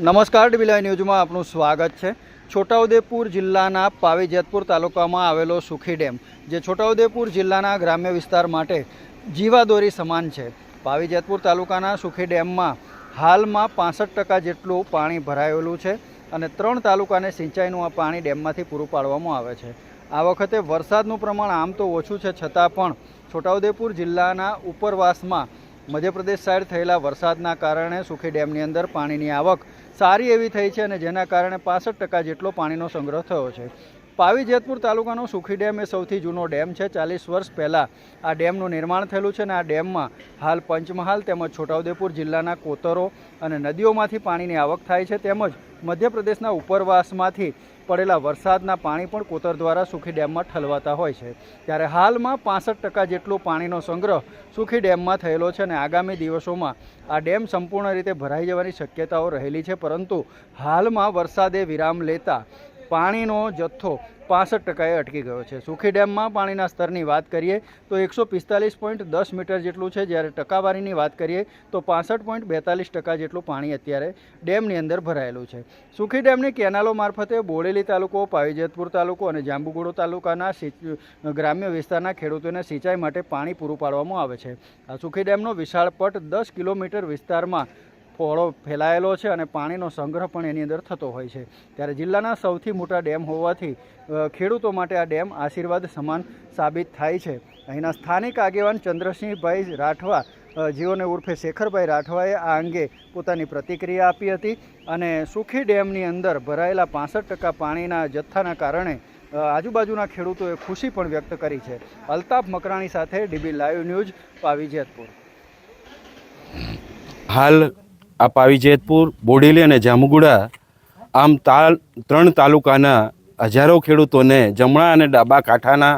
નમસ્કાર ડીબીલાઈ ન્યૂઝમાં આપનું સ્વાગત છે. છોટાઉદેપુર જિલ્લાના પાવી જેતપુર તાલુકામાં આવેલો સુખી ડેમ, જે છોટાઉદેપુર જિલ્લાના ગ્રામ્ય વિસ્તાર માટે જીવાદોરી સમાન છે. પાવી જેતપુર તાલુકાના સુખી ડેમમાં હાલમાં પાસઠ ટકા જેટલું પાણી ભરાયેલું છે અને ત્રણ તાલુકાને સિંચાઈનું આ પાણી ડેમમાંથી પૂરું પાડવામાં આવે છે. આ વખતે વરસાદનું પ્રમાણ આમ તો ઓછું છે, છતાં પણ છોટાઉદેપુર જિલ્લાના ઉપરવાસમાં મધ્યપ્રદેશ સાઈડ થયેલા વરસાદના કારણે સુખી ડેમની અંદર પાણીની આવક સારી એવી થઈ છે અને જેના કારણે પાસઠ ટકા જેટલો પાણીનો સંગ્રહ થયો છે. પાવી જેતપુર તાલુકાનો સુખી ડેમ એ સૌથી જૂનો ડેમ છે. ચાલીસ વર્ષ પહેલાં આ ડેમનું નિર્માણ થયેલું છે અને આ ડેમમાં હાલ પંચમહાલ તેમજ છોટાઉદેપુર જિલ્લાના કોતરો અને નદીઓમાંથી પાણીની આવક થાય છે. તેમજ મધ્યપ્રદેશના ઉપરવાસમાંથી પડેલા વરસાદના પાણી પણ કોતર દ્વારા સુખી ડેમમાં ઠલવાતા હોય છે. ત્યારે હાલમાં પાસઠ ટકા જેટલો પાણીનો સંગ્રહ સુખી ડેમમાં થયેલો છે અને આગામી દિવસોમાં આ ડેમ સંપૂર્ણ રીતે ભરાઈ જવાની શક્યતાઓ રહેલી છે. પરંતુ હાલમાં વરસાદે વિરામ લેતા પાણીનો જથ્થો પાસઠ ટકાએ અટકી ગયો છે. સુખી ડેમમાં પાણીના સ્તરની વાત કરીએ તો એકસો પિસ્તાલીસ પોઈન્ટ દસ મીટર જેટલું છે. જ્યારે ટકાવારીની વાત કરીએ તો પાસઠ પોઈન્ટ બેતાલીસ ટકા જેટલું પાણી અત્યારે ડેમની અંદર ભરાયેલું છે. સુખી ડેમની કેનાલો મારફતે બોડેલી તાલુકો, પાવીજેતપુર તાલુકો અને જાંબુગોડો તાલુકાના ગ્રામ્ય વિસ્તારના ખેડૂતોને સિંચાઈ માટે પાણી પૂરું પાડવામાં આવે છે. આ સુખી ડેમનો વિશાળ પટ દસ કિલોમીટર વિસ્તારમાં ફોળો ફેલાયેલો છે અને પાણીનો સંગ્રહ પણ એની અંદર થતો હોય છે. ત્યારે જિલ્લાના સૌથી મોટા ડેમ હોવાથી ખેડૂતો માટે આ ડેમ આશીર્વાદ સમાન સાબિત થાય છે. અહીંના સ્થાનિક આગેવાન ચંદ્રસિંહભાઈ રાઠવા જીઓને ઉર્ફે શેખરભાઈ રાઠવાએ આ અંગે પોતાની પ્રતિક્રિયા આપી હતી અને સુખી ડેમની અંદર ભરાયેલા પાસઠ ટકા પાણીના જથ્થાના કારણે આજુબાજુના ખેડૂતોએ ખુશી પણ વ્યક્ત કરી છે. અલ્તાફ મકરાણી સાથે DB live news Pavi Jetpur હાલ આ પાવી જેતપુર, બોડેલી અને જામુગુડા, આમ તાલ, ત્રણ તાલુકાના હજારો ખેડૂતોને જમણા અને ડાબા કાંઠાના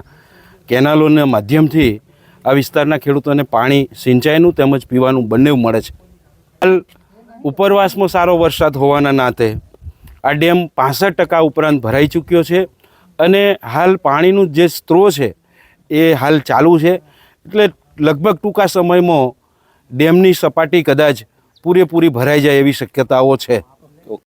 કેનાલોના માધ્યમથી આ વિસ્તારના ખેડૂતોને પાણી, સિંચાઈનું તેમજ પીવાનું બંને મળે છે. હાલ ઉપરવાસમાં સારો વરસાદ હોવાના નાતે આ ડેમ પાસઠ ટકા ઉપરાંત ભરાઈ ચૂક્યો છે અને હાલ પાણીનું જે સ્ત્રોત છે એ હાલ ચાલુ છે. એટલે લગભગ ટૂંકા સમયમાં ડેમની સપાટી કદાચ પૂરેપૂરી ભરાઈ જાય એવી શક્યતાઓ છે.